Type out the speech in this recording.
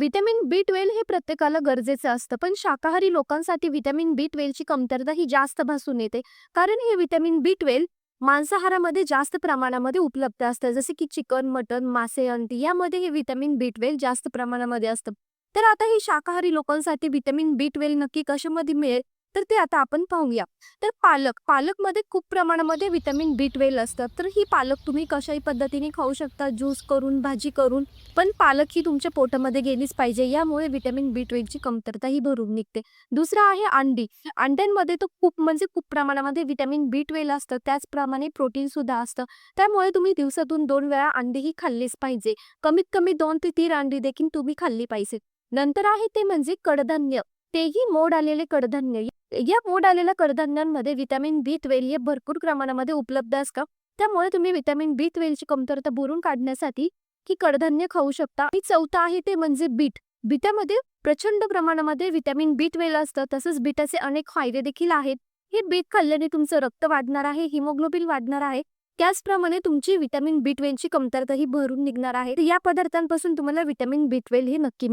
Vitamin बी twelve हे प्रत्येकाला गरजेचं असतं पण शाकाहारी लोकांसाठी व्हिटॅमिन बी ट्वेल्वची कमतरता ही जास्त भासून येते. कारण हे व्हिटॅमिन बी ट्वेल्व मांसाहारामध्ये जास्त प्रमाणामध्ये उपलब्ध असतं. जसे की चिकन मटन मासे अंडी यामध्ये हे व्हिटॅमिन बी ट्वेल्व जास्त प्रमाणामध्ये असतं. तर आता हे शाकाहारी लोकांसाठी व्हिटॅमिन बी ट्वेल्व नक्की कशामध्ये मिळेल? तर ते आता आपण पाहूया. तर पालक पालकमध्ये खूप प्रमाणामध्ये व्हिटॅमिन बी ट्वेल्व असतात तर ही पालक तुम्ही कशाही पद्धतीने खाऊ शकता ज्यूस करून भाजी करून पण पालक ही तुमच्या पोटामध्ये गेलीच पाहिजे. यामुळे व्हिटॅमिन बी ट्वेल्वची कमतरता ही भरून निघते. दुसरं आहे अंडी. अंड्यांमध्ये तर खूप म्हणजे खूप प्रमाणामध्ये व्हिटॅमिन बी ट्वेल्व असतं. त्याचप्रमाणे प्रोटीन सुद्धा असतं. त्यामुळे तुम्ही दिवसातून दोन वेळा अंडी ही खाल्लीच पाहिजे. कमीत कमी दोन ते तीन अंडी देखील तुम्ही खाल्ली पाहिजे नंतर आहे ते म्हणजे कडधान्य. तेही मोड आलेले कडधान्य. या मोड आलेल्या कडधान्यांमध्ये व्हिटॅमिन बी ट्वेल्व हे भरपूर प्रमाणामध्ये उपलब्ध असतं. त्यामुळे तुम्ही व्हिटॅमिन बी ट्वेल्वची कमतरता भरून काढण्यासाठी ही कडधान्य खाऊ शकता. आणि चौथं आहे ते म्हणजे बीट. बीटामध्ये प्रचंड प्रमाणामध्ये व्हिटॅमिन बी ट्वेल्व असतं. तसंच बीटाचे अनेक फायदे देखील आहेत. हे बीट खाल्ल्याने तुमचं रक्त वाढणार आहे हिमोग्लोबिन वाढणार आहे. त्याचप्रमाणे तुमची व्हिटॅमिन बी ट्वेल्वची कमतरता ही भरून निघणार आहे. या पदार्थांपासून तुम्हाला व्हिटॅमिन बी ट्वेल्व हे नक्की